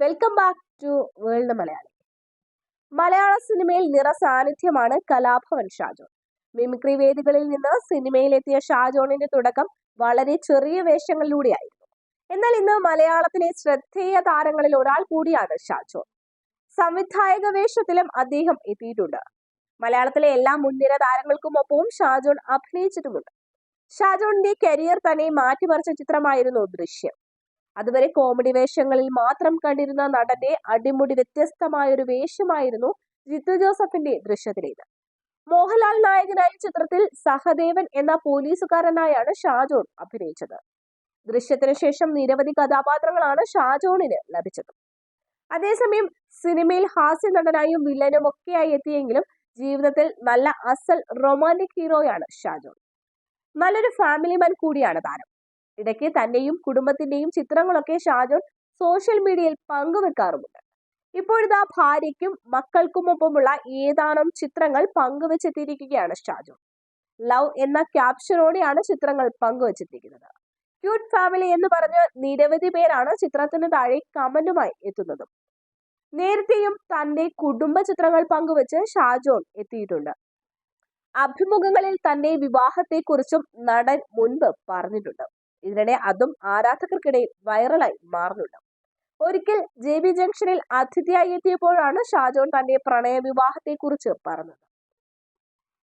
Welcome back to world Malayali Malayala സിനിമയിൽ നിറ സാന്നിധ്യമാണ് കലാഭവൻ ഷാജോൺ. മിമിക്രി വേദികളിൽ നിന്ന് സിനിമയിലെത്തിയ ഷാജോണിന്റെ തുടക്കം വളരെ ചെറിയ വേഷങ്ങളിലൂടെയായിരുന്നു. എന്നാൽ ഇന്ന് മലയാളത്തിലെ ശ്രദ്ധേയ താരങ്ങളിൽ ഒരാൾ കൂടിയാണ് ഷാജോൺ. സംവിധായക വേഷത്തിലും അദ്ദേഹം എത്തിയിട്ടുണ്ട്. മലയാളത്തിലെ എല്ലാ മുൻനിര താരങ്ങൾക്കുമൊപ്പവും ഷാജോൺ അഭിനയിച്ചിട്ടുമുണ്ട്. ഷാജോണിന്റെ കരിയർ തന്നെ മാറ്റിമറിച്ച ചിത്രമായിരുന്നു ദൃശ്യം. അതുവരെ കോമഡി വേഷങ്ങളിൽ മാത്രം കണ്ടിരുന്ന നടന്റെ അടിമുടി വ്യത്യസ്തമായ ഒരു വേഷമായിരുന്നു ജിത്തു ജോസഫിന്റെ ദൃശ്യത്തിലേത്. മോഹൻലാൽ നായകനായ ചിത്രത്തിൽ സഹദേവൻ എന്ന പോലീസുകാരനായാണ് ഷാജോൺ അഭിനയിച്ചത്. ദൃശ്യത്തിന് ശേഷം നിരവധി കഥാപാത്രങ്ങളാണ് ഷാജോണിന് ലഭിച്ചത്. അതേസമയം സിനിമയിൽ ഹാസ്യ നടനായും വില്ലനും ഒക്കെയായി എത്തിയെങ്കിലും ജീവിതത്തിൽ നല്ല അസൽ റൊമാന്റിക് ഹീറോയാണ് ഷാജോൺ. നല്ലൊരു ഫാമിലി മാൻ കൂടിയാണ് താരം. ഇടയ്ക്ക് തന്നെയും കുടുംബത്തിന്റെയും ചിത്രങ്ങളൊക്കെ ഷാജോൺ സോഷ്യൽ മീഡിയയിൽ പങ്കുവെക്കാറുമുണ്ട്. ഇപ്പോഴിതാ ഭാര്യയ്ക്കും മക്കൾക്കുമൊപ്പമുള്ള ഏതാനും ചിത്രങ്ങൾ പങ്കുവെച്ചെത്തിയിരിക്കുകയാണ് ഷാജോൺ. ലവ് എന്ന ക്യാപ്ഷനോടെയാണ് ചിത്രങ്ങൾ പങ്കുവച്ചെത്തിക്കുന്നത് ക്യൂട്ട് ഫാമിലി എന്ന് പറഞ്ഞ് നിരവധി പേരാണ് ചിത്രത്തിന് താഴെ കമന്റുമായി എത്തുന്നതും. നേരത്തെയും തന്റെ കുടുംബ ചിത്രങ്ങൾ പങ്കുവച്ച് ഷാജോൺ എത്തിയിട്ടുണ്ട്. അഭിമുഖങ്ങളിൽ തന്റെ വിവാഹത്തെക്കുറിച്ചും നടൻ മുൻപ് പറഞ്ഞിട്ടുണ്ട്. ഇതിനിടെ അതും ആരാധകർക്കിടയിൽ വൈറലായി മാറുന്നുണ്ട്. ഒരിക്കൽ ജെ ബി ജംഗ്ഷനിൽ അതിഥിയായി എത്തിയപ്പോഴാണ് ഷാജോൺ തന്റെ പ്രണയ വിവാഹത്തെക്കുറിച്ച് പറഞ്ഞത്.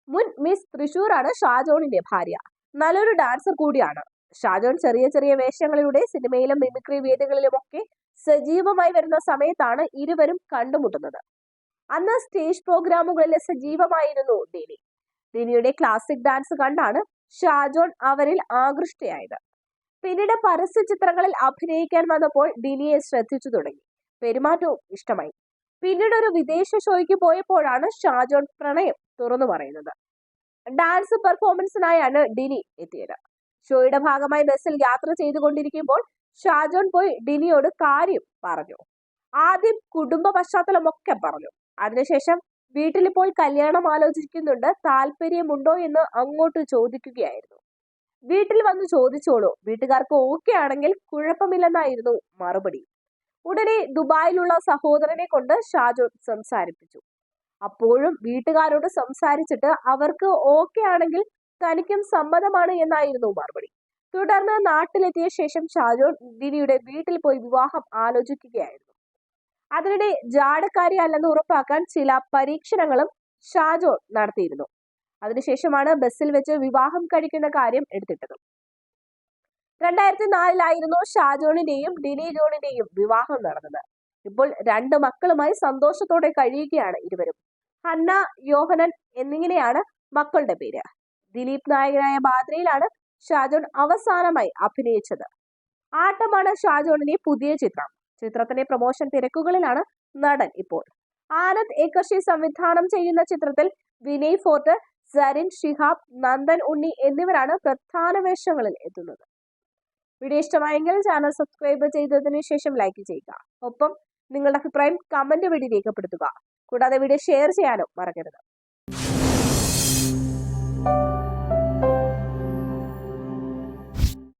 മുൻ മിസ് തൃശൂരാണ് ഷാജോണിന്റെ ഭാര്യ. നല്ലൊരു ഡാൻസർ കൂടിയാണ്. ഷാജോൺ ചെറിയ ചെറിയ വേഷങ്ങളിലൂടെ സിനിമയിലും മിമിക്രി വേദികളിലുമൊക്കെ സജീവമായി വരുന്ന സമയത്താണ് ഇരുവരും കണ്ടുമുട്ടുന്നത്. അന്ന് സ്റ്റേജ് പ്രോഗ്രാമുകളിൽ സജീവമായിരുന്നു ഡിനി. ഡിനിയുടെ ക്ലാസിക് ഡാൻസ് കണ്ടാണ് ഷാജോൺ അവരിൽ ആകൃഷ്ടയായത്. പിന്നീട് പരസ്യ ചിത്രങ്ങളിൽ അഭിനയിക്കാൻ വന്നപ്പോൾ ഡിനിയെ ശ്രദ്ധിച്ചു തുടങ്ങി. പെരുമാറ്റവും ഇഷ്ടമായി. പിന്നീട് ഒരു വിദേശ ഷോയ്ക്ക് പോയപ്പോഴാണ് ഷാജോൺ പ്രണയം തുറന്നു പറയുന്നത്. ഡാൻസ് പെർഫോമൻസിനായാണ് ഡിനി എത്തിയത്. ഷോയുടെ ഭാഗമായി ബസ്സിൽ യാത്ര ചെയ്തുകൊണ്ടിരിക്കുമ്പോൾ ഷാജോൺ പോയി ഡിനിയോട് കാര്യം പറഞ്ഞു. ആദ്യം കുടുംബ പശ്ചാത്തലമൊക്കെ പറഞ്ഞു. അതിനുശേഷം വീട്ടിൽ പോയി കല്യാണം ആലോചിക്കുന്നുണ്ട് താല്പര്യമുണ്ടോ എന്ന് അങ്ങോട്ട് ചോദിക്കുകയായിരുന്നു. വീട്ടിൽ വന്ന് ചോദിച്ചോളൂ. വീട്ടുകാർക്ക് ഓക്കെ ആണെങ്കിൽ കുഴപ്പമില്ലെന്നായിരുന്നു മറുപടി. ഉടനെ ദുബായിലുള്ള സഹോദരനെ കൊണ്ട് ഷാജു സംസാരിപ്പിച്ചു. അപ്പോഴും വീട്ടുകാരോട് സംസാരിച്ചിട്ട് അവർക്ക് ഓക്കെ ആണെങ്കിൽ തനിക്കും സമ്മതമാണ് എന്നായിരുന്നു മറുപടി. തുടർന്ന് നാട്ടിലെത്തിയ ശേഷം ഷാജോൺ ദിനിയുടെ വീട്ടിൽ പോയി വിവാഹം ആലോചിക്കുകയായിരുന്നു. അതിനിടെ ജാടക്കാരി അല്ലെന്ന് ഉറപ്പാക്കാൻ ചില പരീക്ഷണങ്ങളും ഷാജോൺ നടത്തിയിരുന്നു. അതിനുശേഷമാണ് ബസ്സിൽ വെച്ച് വിവാഹം കഴിക്കുന്ന കാര്യം എടുത്തിട്ടത്. രണ്ടായിരത്തി നാലിലായിരുന്നു ഷാജോണിന്റെയും ഡിനി ജോണിന്റെയും വിവാഹം നടന്നത്. ഇപ്പോൾ രണ്ട് മക്കളുമായി സന്തോഷത്തോടെ കഴിയുകയാണ് ഇരുവരും. ഹന്ന യോഹനൻ എന്നിങ്ങനെയാണ് മക്കളുടെ പേര്. ദിലീപ് നായകനായ ബാദ്രയിലാണ് ഷാജോൺ അവസാനമായി അഭിനയിച്ചത്. ആട്ടമാണ് ഷാജോണിന്റെ പുതിയ ചിത്രം. ചിത്രത്തിന്റെ പ്രൊമോഷൻ തിരക്കുകളിലാണ് നടൻ ഇപ്പോൾ. ആനന്ദ് ഏകർഷി സംവിധാനം ചെയ്യുന്ന ചിത്രത്തിൽ വിനയ് ഫോർട്ട് സരിൻ ഷിഹാബ് നന്ദൻ ഉണ്ണി എന്നിവരാണ് പ്രധാന വേഷങ്ങളിൽ എത്തുന്നത്. വീഡിയോ ഇഷ്ടമായെങ്കിൽ ചാനൽ സബ്സ്ക്രൈബ് ചെയ്തതിനു ശേഷം ലൈക്ക് ചെയ്യുക. ഒപ്പം നിങ്ങളുടെ അഭിപ്രായം കമന്റ് വഴി രേഖപ്പെടുത്തുക. കൂടാതെ വീഡിയോ ഷെയർ ചെയ്യാനും മറക്കരുത്.